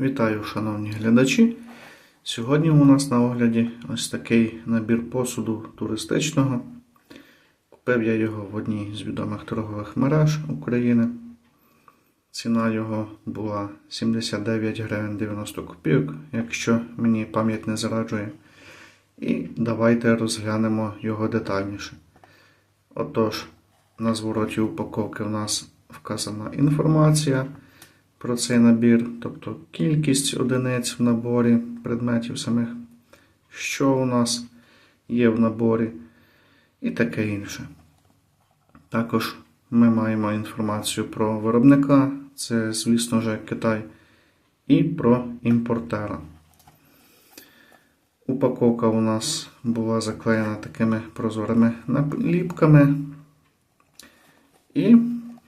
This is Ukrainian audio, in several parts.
Вітаю, шановні глядачі. Сьогодні у нас на огляді ось такий набір посуду туристичного. Купив я його в одній з відомих торгових мереж України. Ціна його була 79 гривень 90 копійок, якщо мені пам'ять не зраджує. І давайте розглянемо його детальніше. Отож, на звороті упаковки в нас вказана інформація про цей набір, тобто кількість одиниць в наборі предметів самих, що у нас є в наборі, і таке інше. Також ми маємо інформацію про виробника, це, звісно ж, Китай, і про імпортера. Упаковка у нас була заклеєна такими прозорими наліпками. І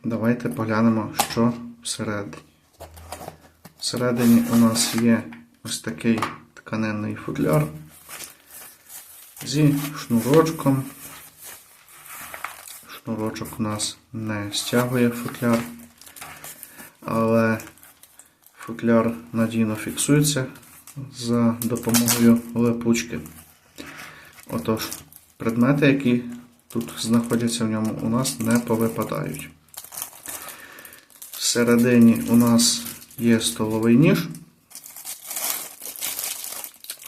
давайте поглянемо, що всередині. Всередині у нас є ось такий тканинний футляр зі шнурочком. Шнурочок у нас не стягує футляр, але футляр надійно фіксується за допомогою липучки. Отож, предмети, які тут знаходяться в ньому, у нас не повипадають. Всередині у нас є столовий ніж,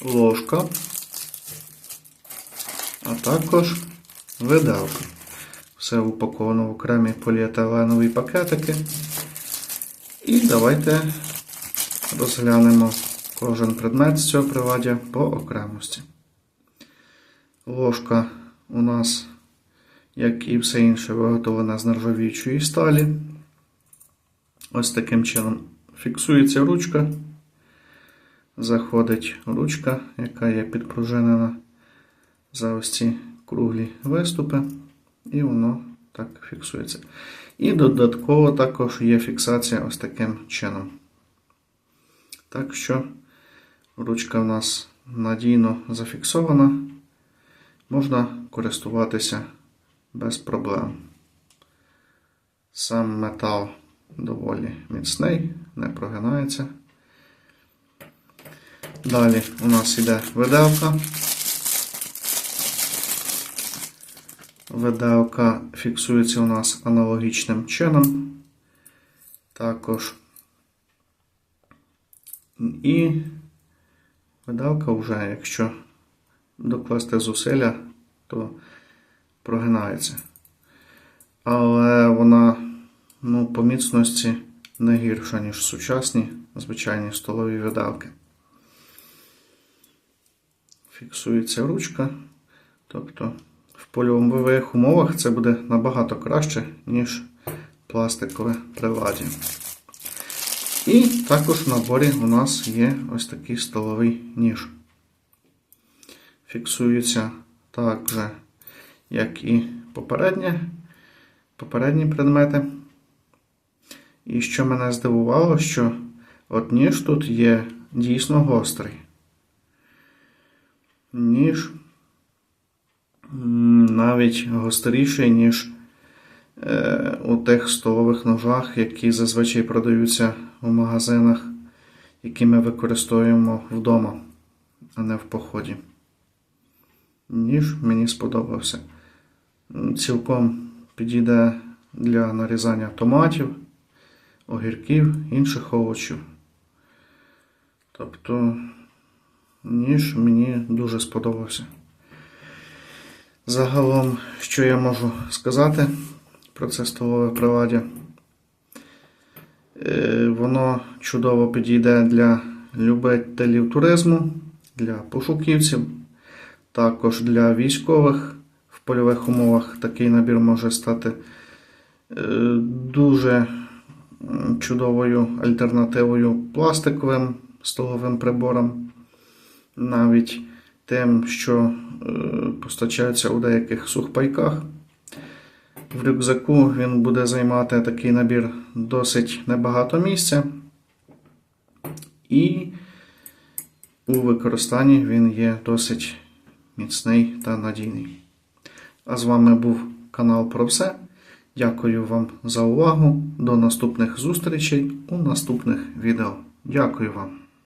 ложка, а також виделка. Все упаковано в окремі поліетиленові пакетики. І давайте розглянемо кожен предмет з цього приладдя по окремості. Ложка у нас, як і все інше, виготовлена з нержавіючої сталі. Ось таким чином фіксується ручка. Заходить ручка, яка є підпружинена за ось ці круглі виступи, і воно так фіксується. І додатково також є фіксація ось таким чином. Так що ручка в нас надійно зафіксована, можна користуватися без проблем. Сам метал доволі міцний, не прогинається. Далі у нас йде виделка. Виделка фіксується у нас аналогічним чином. Також. І виделка вже, якщо докласти зусилля, то прогинається. Але вона ну, по міцності не гірша, ніж сучасні звичайні столові виделки. Фіксується ручка. Тобто в польових умовах це буде набагато краще, ніж пластикове приладдя. І також в наборі у нас є ось такий столовий ніж. Фіксується так же, як і попереднє, попередні предмети. І що мене здивувало, що от ніж тут є дійсно гострий. Ніж навіть гостріший, ніж е, у тих столових ножах, які зазвичай продаються у магазинах, які ми використовуємо вдома, а не в поході. Ніж мені сподобався. Цілком підійде для нарізання томатів, огірків, інших овочів. Тобто, ніж мені дуже сподобався. Загалом, що я можу сказати про це столове приладдя? Е, Воно чудово підійде для любителів туризму, для пошуківців, також для військових в польових умовах такий набір може стати е, дуже чудовою альтернативою пластиковим столовим приборам, навіть тим, що е, постачаються у деяких сухпайках. В рюкзаку він буде займати такий набір досить небагато місця. І у використанні він є досить міцний та надійний. А з вами був канал про все. Дякую вам за увагу. До наступних зустрічей у наступних відео. Дякую вам.